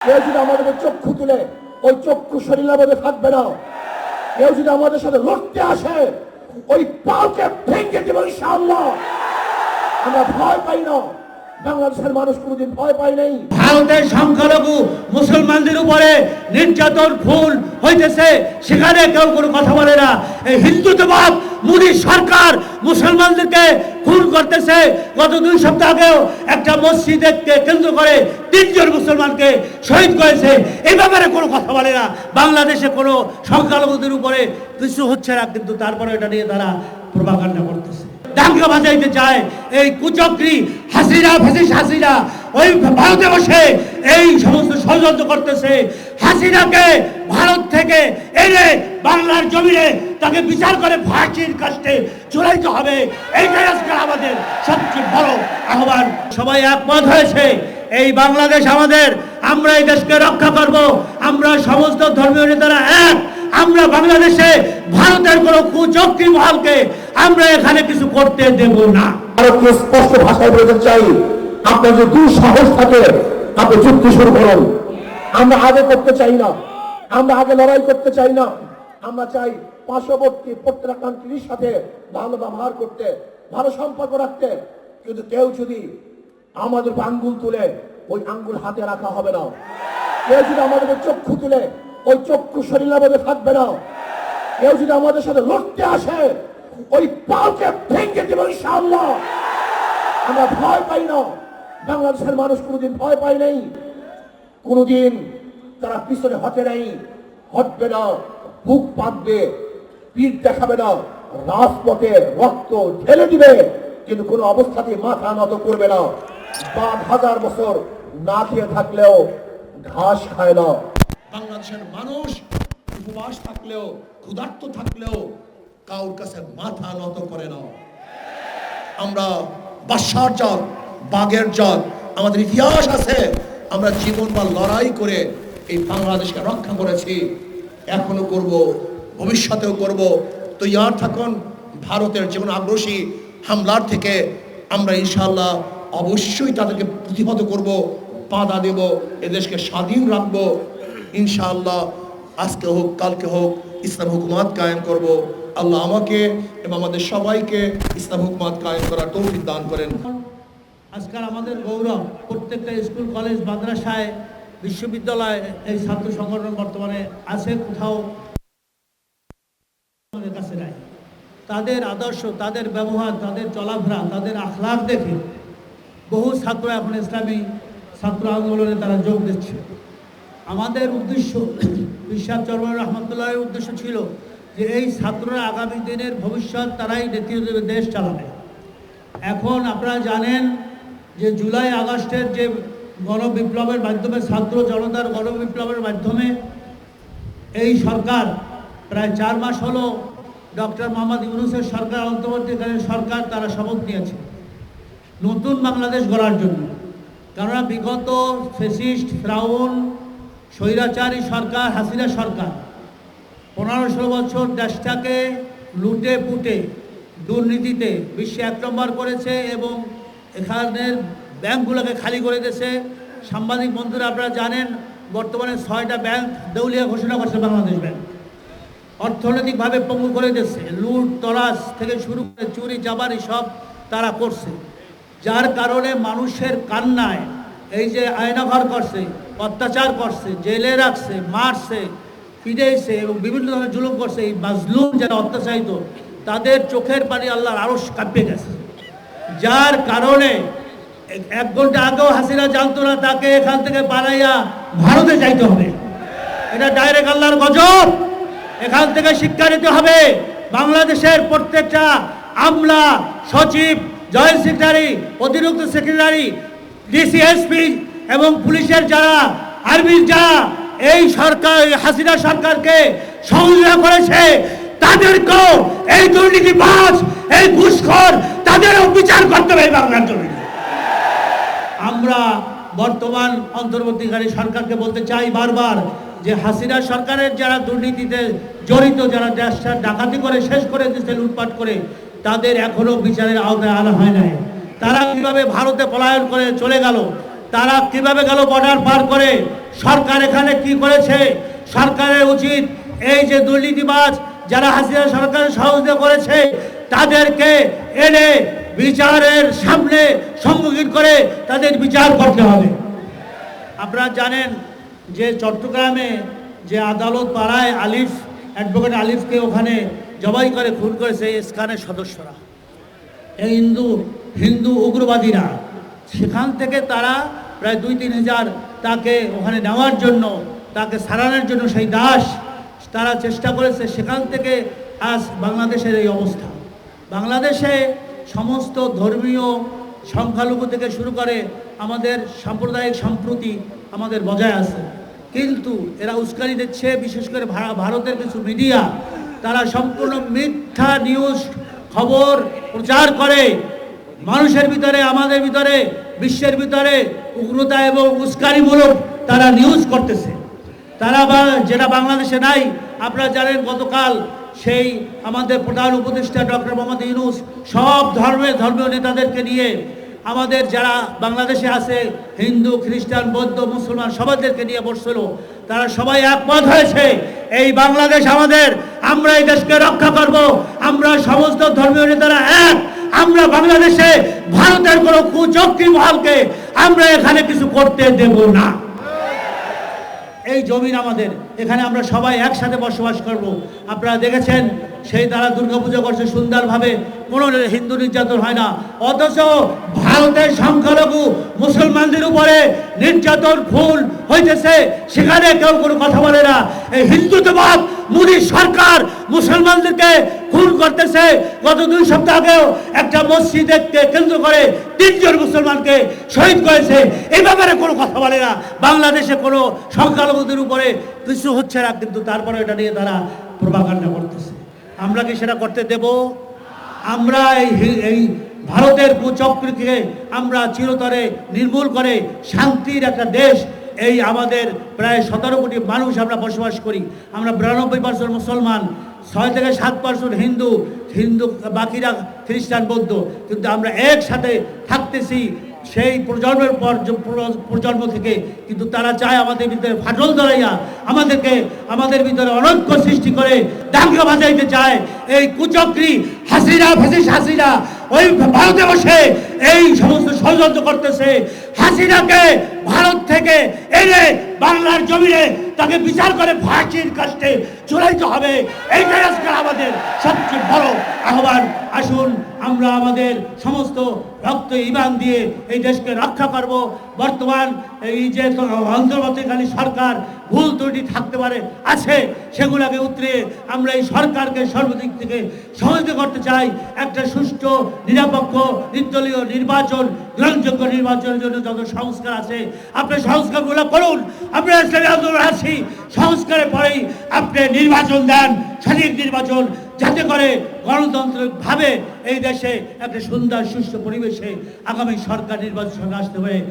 কেউ যদি আমাদের চক্ষু তুলে, ওই চক্ষু মধ্যে থাকবে না। কেউ যদি আমাদের সাথে লড়তে আসে, ওই পালকে ভেঙে দেবো ইনশাআল্লাহ। আমরা ভয় পাই না। বাংলাদেশের মানুষ কোনোদিন ভয় পাই নাই। ভারতের সংখ্যালঘু মুসলমানদের উপরে নির্যাতন, খুন হইতেছে। সেখানে কেউ কোনো কথা বলে না। এই হিন্দুত্ববাদ মোদী সরকার মুসলমানদেরকে খুন করতেছে। গত দুই সপ্তাহ আগেও একটা মসজিদকে কেন্দ্র করে তিনজন মুসলমানকে শহীদ করেছে। এই ব্যাপারে কোনো কথা বলে না। বাংলাদেশে কোনো সংখ্যালঘুদের উপরে কিছু হচ্ছে না, কিন্তু তারপরে এটা নিয়ে তারা প্রভাকাণ্ডা করতেছে। দাঙ্গা বাজাইতে চায় এই কুচক্রি হাসিনা, ফেসিস হাসিনা। ওই ভারতে বসে এই সমস্ত ষড়যন্ত্র করতেছে। হাসিনাকে ভারত থেকে এনে বাংলার জমিনে তাকে বিচার করে ফাঁসির কাস্টে চড়াইতে হবে। এইটাই আজকে আমাদের সবচেয়ে বড় আহ্বান। সবাই একমত হয়েছে, এই বাংলাদেশ আমাদের, আমরা এই দেশকে রক্ষা করব, আমরা সমস্ত ধর্মীয় নেতারা এক, আমরা বাংলাদেশে ভারতের কোন কুচক্রি মহলকে আমরা এখানে কিছু করতে দেব না। ভারতকে স্পষ্ট ভাষায় বলতে চাই, আপনার যে দুই সাহস থাকে, আপনি যুক্তি শুরু করুন। আমরা আগে করতে চাই না। আমরা আগে লড়াই করতে চাই না। আমরা চাই পার্শ্ববর্তী প্রত্যেক কান্ট্রির সাথে ভালো ব্যবহার করতে, ভালো সম্পর্ক রাখতে। কিন্তু কেউ যদি আমাদের আঙ্গুল তুলে, ওই আঙ্গুল হাতে রাখা হবে না। কেউ যদি আমাদের চক্ষু তুলে, ওই চক্ষু মধ্যে থাকবে না। কেউ যদি আমাদের সাথে লড়তে আসে, ওই পালকে ভেঙে দেবো ইনশাআল্লাহ। আমরা ভয় পাই না। বাংলাদেশের মানুষ কোনোদিন ভয় পায় নাই। কোনোদিন তারা পিছনে হটে নাই। হটবে না, বুক পাতবে পিঠ দেখাবে না, রাজপথে রক্ত ঢেলে দিবে, কিন্তু কোনো অবস্থাতে মাথা নত করবে না। বাদ হাজার বছর না খেয়ে থাকলেও ঘাস খায় না। বাংলাদেশের মানুষ উপবাস থাকলেও, ক্ষুধার্ত থাকলেও কাউর কাছে মাথা নত করে না। আমরা বাসার জাত বাগের জাত, আমাদের ইতিহাস আছে। আমরা জীবন বা লড়াই করে এই বাংলাদেশকে রক্ষা করেছি, এখনও করব, ভবিষ্যতেও করব। তৈয়ার থাকুন, ভারতের যে কোনো আগ্রসী হামলার থেকে আমরা ইনশাল্লাহ অবশ্যই তাদেরকে প্রতিহত করব, বাধা দেব, এদেশকে স্বাধীন রাখব। ইনশাআল্লাহ আজকে হোক, কালকে হোক, ইসলাম হুকুমাত কায়েম করব। আল্লাহ আমাকে এবং আমাদের সবাইকে ইসলাম হুকুমাত কায়েম করার তৌফিক দান করেন। আজকাল আমাদের গৌরব, প্রত্যেকটা স্কুল, কলেজ, মাদ্রাসায় বিশ্ববিদ্যালয় এই ছাত্র সংগঠন বর্তমানে আছে, কোথাও আমাদের কাছে নাই। তাদের আদর্শ, তাদের ব্যবহার, তাদের চলাফেরা, তাদের আখলাখ দেখে বহু ছাত্র এখন ইসলামী ছাত্র আন্দোলনে তারা যোগ দিচ্ছে। আমাদের উদ্দেশ্য, বিশ্বাস চরমান রহমতুল্লাহের উদ্দেশ্য ছিল যে এই ছাত্ররা আগামী দিনের ভবিষ্যৎ তারাই নেতৃত্ব দেবে, দেশ চালাবে। এখন আপনারা জানেন যে জুলাই আগস্টের যে গণবিপ্লবের মাধ্যমে, ছাত্র জনতার গণবিপ্লবের মাধ্যমে এই সরকার, প্রায় চার মাস হলো ডক্টর মোহাম্মদ ইউনুসের সরকার, অন্তর্বর্তীকালীন সরকার তারা শপথ নিয়েছে নতুন বাংলাদেশ গড়ার জন্য। কেননা বিগত ফেসিস্ট, ফ্রাউন, স্বৈরাচারী সরকার, হাসিনা সরকার পনেরো ষোলো বছর দেশটাকে লুটে পুটে দুর্নীতিতে বিশ্বে এক নম্বর করেছে এবং এখানের ব্যাংকগুলোকে খালি করে দিয়েছে। সাংবাদিক বন্ধুরা, আপনারা জানেন, বর্তমানে ছয়টা ব্যাংক দেউলিয়া ঘোষণা করছে বাংলাদেশ ব্যাংক। অর্থনৈতিকভাবে পঙ্গু করে দিচ্ছে লুট তরাস থেকে শুরু করে চুরি চাবারি সব তারা করছে। যার কারণে মানুষের কান্নায় এই যে আয়নাঘর করছে, অত্যাচার করছে, জেলে রাখছে, মারছে পিড়েছে এবং বিভিন্ন ধরনের জুলুম করছে, এই মাজলুম যারা অত্যাচারিত, তাদের চোখের পানি আল্লাহর আরস কাঁপিয়ে গেছে। যার কারণে এক- ঘণ্টা আগেও হাসিনা জানতো না, তাকে এখান থেকে পালাইয়া ভারতে যাইতে হবে। এটা ডাইরেক্ট আল্লাহর গজব। এখান থেকে শিক্ষা নিতে হবে। বাংলাদেশের প্রত্যেকটা আমলা সচিব, জয়েন্ট সেক্রেটারি, অতিরিক্ত সেক্রেটারি ডিসিএসপি এবং পুলিশের যারা, আর্মির যারা, এই সরকার হাসিনা সরকারকে সহযোগিতা করেছে, তাদেরকেও এই দুর্নীতিবাজ, এই ঘুষখোর, তাদেরও বিচার করতে হবে বাংলার জমিনে। আমরা বর্তমান অন্তর্বর্তীকারী সরকারকে বলতে চাই বারবার যে হাসিনা সরকারের যারা দুর্নীতিতে জড়িত, যারা দেশটা ডাকাতি করে, শেষ করে দিচ্ছে লুটপাট করে, তাদের এখনও বিচারের আওতায় আনা হয় নাই। তারা কীভাবে ভারতে পলায়ন করে চলে গেল? তারা কীভাবে গেল বর্ডার পার করে? সরকার এখানে কি করেছে? সরকারের উচিত এই যে দুর্নীতিবাজ যারা হাসিনা সরকারের সহযোগিতা করেছে, তাদেরকে এনে বিচারের সামনে সম্মুখীন করে তাদের বিচার করতে হবে। আপনারা জানেন যে চট্টগ্রামে যে আদালত পাড়ায় আলিফ অ্যাডভোকেট আলিফকে ওখানে জবাই করে, খুন করেছে ইসকানের সদস্যরা। এই হিন্দু হিন্দু উগ্রবাদীরা, সেখান থেকে তারা প্রায় দুই তিন হাজার তাকে ওখানে নেওয়ার জন্য, তাকে সারানোর জন্য সেই দাস তারা চেষ্টা করেছে, সেখান থেকে আজ বাংলাদেশের এই অবস্থা। বাংলাদেশে সমস্ত ধর্মীয় সংখ্যালঘু থেকে শুরু করে আমাদের সাম্প্রদায়িক সম্প্রতি আমাদের বজায় আছে। কিন্তু এরা উস্কানি দিচ্ছে, বিশেষ করে ভারতের কিছু মিডিয়া তারা সম্পূর্ণ মিথ্যা নিউজ খবর প্রচার করে। মানুষের ভিতরে, আমাদের ভিতরে, বিশ্বের ভিতরে উগ্রতা এবং উস্কানিমূলক তারা নিউজ করতেছে। তারা বা, যেটা বাংলাদেশে নাই, আপনারা জানেন গতকাল সেই আমাদের প্রধান উপদেষ্টা ডক্টর মোহাম্মদ ইউনুস সব ধর্মের ধর্মীয় নেতাদেরকে নিয়ে আমাদের যারা বাংলাদেশে আছে, হিন্দু, খ্রিস্টান, বৌদ্ধ, মুসলমান সবাইদেরকে নিয়ে বসছিল। তারা সবাই একমত হয়েছে, এই বাংলাদেশ আমাদের, আমরা এই দেশকে রক্ষা করব, আমরা সমস্ত ধর্মীয় নেতারা এক, আমরা বাংলাদেশে ভারতের কোনো কুচক্রি মহলকে আমরা এখানে কিছু করতে দেব না। এই জমিন আমাদের। এখানে আমরা সবাই একসাথে বসবাস করব। আপনারা দেখেছেন, সেই তারা দুর্গাপূজা করছে সুন্দরভাবে। কোনো হিন্দু নির্যাতন হয় না। অথচ ভারতের সংখ্যালঘু মুসলমানদের উপরে নির্যাতন ফুল হইতেছে। সেখানে কেউ কোনো কথা বলে না। এই হিন্দুত্ববাদ মোদী সরকার মুসলমানদেরকে খুন করতেছে। গত দুই সপ্তাহ আগেও একটা মসজিদকে কেন্দ্র করে তিনজন মুসলমানকে শহীদ করেছে। এই ব্যাপারে কোনো কথা বলে না। বাংলাদেশে কোনো সংখ্যালঘুদের উপরে কিছু হচ্ছে না, কিন্তু তারপরে এটা নিয়ে তারা প্রভাকাণ্ডা করতেছে। আমরা কি সেটা করতে দেব? আমরা এই এই ভারতের কুচক্রকে আমরা চিরতরে নির্মূল করে শান্তির একটা দেশ এই আমাদের প্রায় সতেরো কোটি মানুষ আমরা বসবাস করি। আমরা বিরানব্বই পার্সেন্ট মুসলমান, ছয় থেকে সাত পার্সেন্ট হিন্দু হিন্দু, বাকিরা খ্রিস্টান, বৌদ্ধ। কিন্তু আমরা একসাথে থাকতেছি সেই প্রজন্মের পর প্রজন্ম থেকে। কিন্তু তারা চায় আমাদের ভিতরে ফাটল ধরাইয়া, আমাদেরকে, আমাদের ভিতরে অনৈক্য সৃষ্টি করে দাঙ্গা বাজাইতে চায়। এই কুচক্রি হাসিরা ফেসিস হাসিনা ওই ভারতে বসে এই সমস্ত ষড়যন্ত্র করতেছে। হাসিনাকে ভারত থেকে এনে বাংলার জমিনে তাকে বিচার করে ফাঁসির কাস্টে চড়াইতে হবে। এইটাই আজকে আমাদের সবচেয়ে বড় আহ্বান। আসুন আমরা আমাদের সমস্ত রক্ত ইমান দিয়ে এই দেশকে রক্ষা করব। বর্তমান এই যে অন্তর্বর্তীকালীন সরকার ভুল ত্রুটি থাকতে পারে, আছে, সেগুলোকে উতরে আমরা এই সরকারকে সর্বদিক থেকে সহযোগিতা করতে চাই। একটা সুষ্ঠু, নিরপেক্ষ, নির্দলীয় নির্বাচন, গ্রহণযোগ্য নির্বাচনের জন্য যত সংস্কার আছে, আপনি সংস্কারগুলো করুন। আমরা ইসলামী আন্দোলন আছি। সংস্কারের পরেই আপনি নির্বাচন দেন, সঠিক নির্বাচন যাতে করে গণতান্ত্রিকভাবে এই দেশে একটা সুন্দর সুস্থ পরিবেশে আগামী সরকার নির্বাচন আসতে পারে।